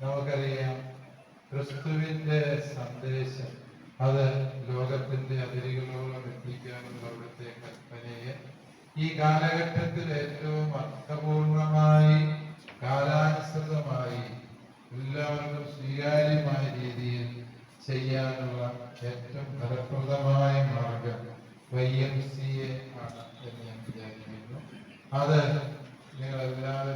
നമുക്കറിയാം ക്രിസ്തുവിന്റെ സന്ദേശം അത് ലോകത്തിന്റെ അതിരുകളോളം എത്തിക്കാനുള്ള അവിടുത്തെ കൽപ്പനയെ ഈ കാലഘട്ടത്തിൽ ഏറ്റവും അർത്ഥപൂർണമായി കാലാനുസൃതമായി എല്ലാവർക്കും സ്വീകാര്യമായ രീതിയിൽ ചെയ്യാനുള്ള ഏറ്റവും ഫലപ്രദമായ മാർഗം വൈ എം സി എ ആണ് എന്ന് ഞാൻ വിചാരിക്കുന്നു. അത് ഫലപ്രദമായി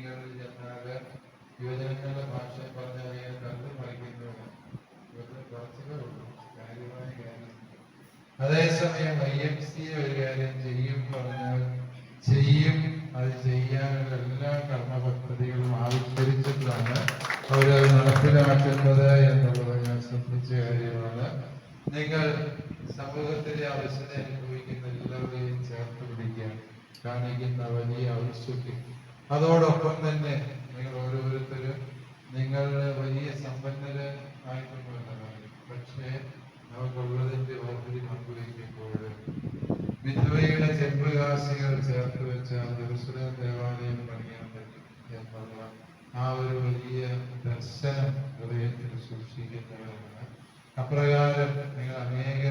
യുവജനങ്ങളുടെ ഭാഷ പറഞ്ഞ അങ്ങനെ കണ്ടു കാര്യം. അതേസമയം ഐ എം സി ഒരു കാര്യം ചെയ്യും പറഞ്ഞാൽ ചെയ്യും അത് ചെയ്യാനുള്ള എല്ലാ കർമ്മ പദ്ധതികളും ആവിഷ്കരിച്ചിട്ടാണ് അവരത് നടപ്പിലാക്കുന്നത് എന്നുള്ളത് ഞാൻ ശ്രദ്ധിച്ച കാര്യമാണ്. നിങ്ങൾ സമൂഹത്തിലെ ആവശ്യത അനുഭവിക്കുന്ന എല്ലാവരെയും ചേർത്ത് പിടിക്കാൻ കാണിക്കുന്ന വലിയ ഔത്സുക്യം അതോടൊപ്പം തന്നെ നിങ്ങൾ ഓരോരുത്തരും നിങ്ങൾ വലിയ സമ്പന്നര് ആയിട്ടൊന്നുമല്ല പക്ഷേ നമുക്കുള്ളതിന്റെ ഓഹരി പങ്കുവയ്ക്കുമ്പോൾ വിധവയുടെ ചെമ്പുകാശികൾ ചേർത്ത് വെച്ച ജെറുസലേം ദേവാലയം പണിയാൻ പറ്റും എന്നുള്ള ആ ഒരു വലിയ ദർശനം ഹൃദയത്തിൽ സൂക്ഷിക്കുന്നവരാണ് അപ്രകാരം നിങ്ങൾ അനേക